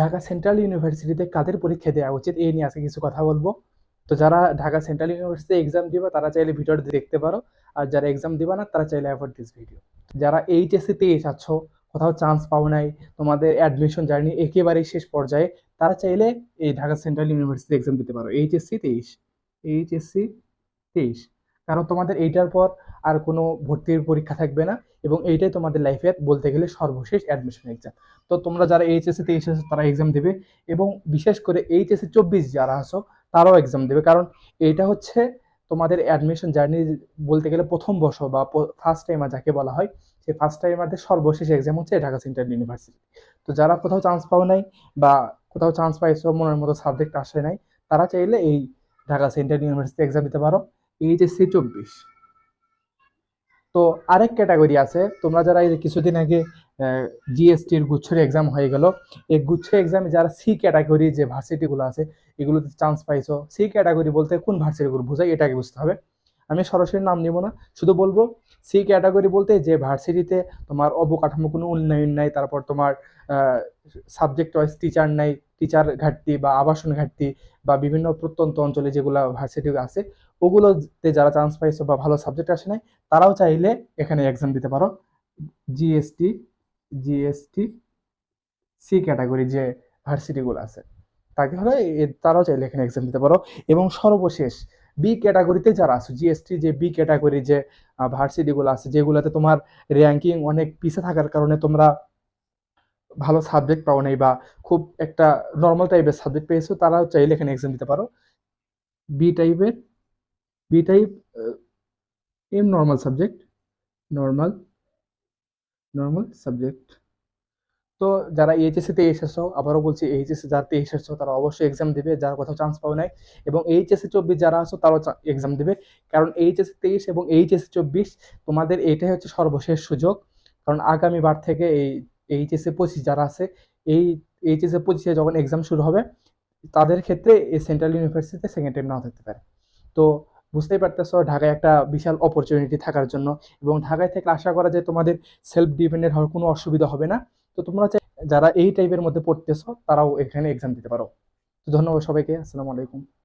Dhaka central ইউনিভার্সিটিতে কাদের পরীক্ষা দেওয়া উচিত? এই নিয়ে আজকে কিছু কথা বলব। তো যারা ঢাকা সেন্ট্রাল ইউনিভার্সিটিতে এক্সাম দিবে, তারা চাইলে ভিডিওটা দেখতে পারো। আর যারা এক্সাম দিবে না, তারা চাইলে অ্যাভয়েড দিস ভিডিও যারা এইচএসসিতে এসেছ কোথাও চান্স পাও নাই, তোমাদের অ্যাডমিশন জার্নি একেবারেই শেষ পর্যায়ে, তারা চাইলে এই ঢাকা সেন্ট্রাল ইউনিভার্সিটি এক্সাম দিতে পারো। এইচএসসি তেইশ এইচএসসি তেইশ কারণ তোমাদের এইটার পর আর কোনো ভর্তির পরীক্ষা থাকবে না এবং এইটাই তোমাদের লাইফের বলতে গেলে সর্বশেষ অ্যাডমিশন এক্সাম তো তোমরা যারা এইচএসসি তেইশ আছো তারা এক্সাম দেবে এবং বিশেষ করে এইচএসসি চব্বিশ যারা আছো, তারাও এক্সাম দেবে। কারণ এইটা হচ্ছে তোমাদের অ্যাডমিশন জার্নি বলতে গেলে প্রথম বর্ষ বা ফার্স্ট টাইমার যাকে বলা হয়, সেই ফার্স্ট টাইমারদের সর্বশেষ এক্সাম হচ্ছে ঢাকা সেন্ট্রাল ইউনিভার্সিটি তো। যারা কোথাও চান্স পাও নাই বা কোথাও চান্স পাইছো মনের মতো সাবজেক্ট আসে নাই, তারা চাইলে এই ঢাকা সেন্ট্রাল ইউনিভার্সিটি এক্সাম দিতে পারো। এইচএসসি চব্বিশ। তো আরেক ক্যাটাগরি আছে, তোমরা যারা এই কিছুদিন আগে জিএসটির গুচ্ছের এক্সাম হয়ে গেল, এই গুচ্ছ এক্সামে যারা সি ক্যাটাগরি যে ভার্সিটিগুলো আছে, এগুলোতে চান্স পাইছো। সি ক্যাটাগরি বলতে কোন ভার্সিটিগুলো বোঝায় এটাকে বুঝতে হবে। আমি সরাসরি নাম নিব না। শুধু বলব, সি ক্যাটাগরি বলতে যে ভার্সিটিতে তোমার অবকাঠামো কোনো উন্নয়ন নাই, তারপর তোমার সাবজেক্ট ওয়াইজ টিচার নাই টিচার ঘাটতি বা আবাসন ঘাটতি বা বিভিন্ন প্রত্যন্ত অঞ্চলে যেগুলো ভার্সিটি আছে, ওগুলোতে যারা চান্স পাইছো বা ভালো সাবজেক্ট আসে নাই, তারাও চাইলে এখানে এক্সাম দিতে পারো। জিএসটি জিএসটি সি ক্যাটাগরি যে ভার্সিটিগুলো আছে, তাকে হলে তারাও চাইলে এখানে এক্সাম দিতে পারো। এবং সর্বশেষ বি ক্যাটাগরিতে যারা আছে জিএসটি যে বি ক্যাটাগরি যে ভার্সিটিগুলো আছে, যেগুলোতে তোমার র্যাঙ্কিং অনেক পিছিয়ে থাকার কারণে তোমরা ভালো সাবজেক্ট পাও নাই বা খুব একটা নর্মাল টাইপের সাবজেক্ট পেয়েছ, তারাও চাইলে এখানে এক্সাম দিতে পারো। বি টাইপের B type um normal subject normal normal subject তো যারা এইচএসসিতে এসেছ, আবারও বলছি এইচএসসি যারা এসেছ, তারা অবশ্যই এক্সাম দেবে, যারা কোথাও চান্স পাও নাই। এবং এইচএসসি চব্বিশ যারা আছো, তারাও এক্সাম দেবে। কারণ এইচএসসি তেইশ এবং এইচএসসি চব্বিশ, তোমাদের এটাই হচ্ছে সর্বশেষ সুযোগ। কারণ আগামী বার থেকে এই এইচএসসি পঁচিশ যারা আছে, এই এইচএসসি পঁচিশে যখন এক্সাম শুরু হবে, তাদের ক্ষেত্রে এই সেন্ট্রাল ইউনিভার্সিটিতে সেকেন্ড টাইম নাও থাকতে পারে। তো বুঝতেই পারতেছো, ঢাকায় একটা বিশাল অপরচুনিটি থাকার জন্য। এবং ঢাকায় থেকে আশা করা যায় তোমাদের সেলফ ডিপেন্ডেন্ট হওয়ার কোনো অসুবিধা হবে না। তো তোমরা যারা এই টাইপের মধ্যে পড়তেছো, তারাও এখানে এক্সাম দিতে পারো। তো ধন্যবাদ সবাইকে, আসসালামু আলাইকুম।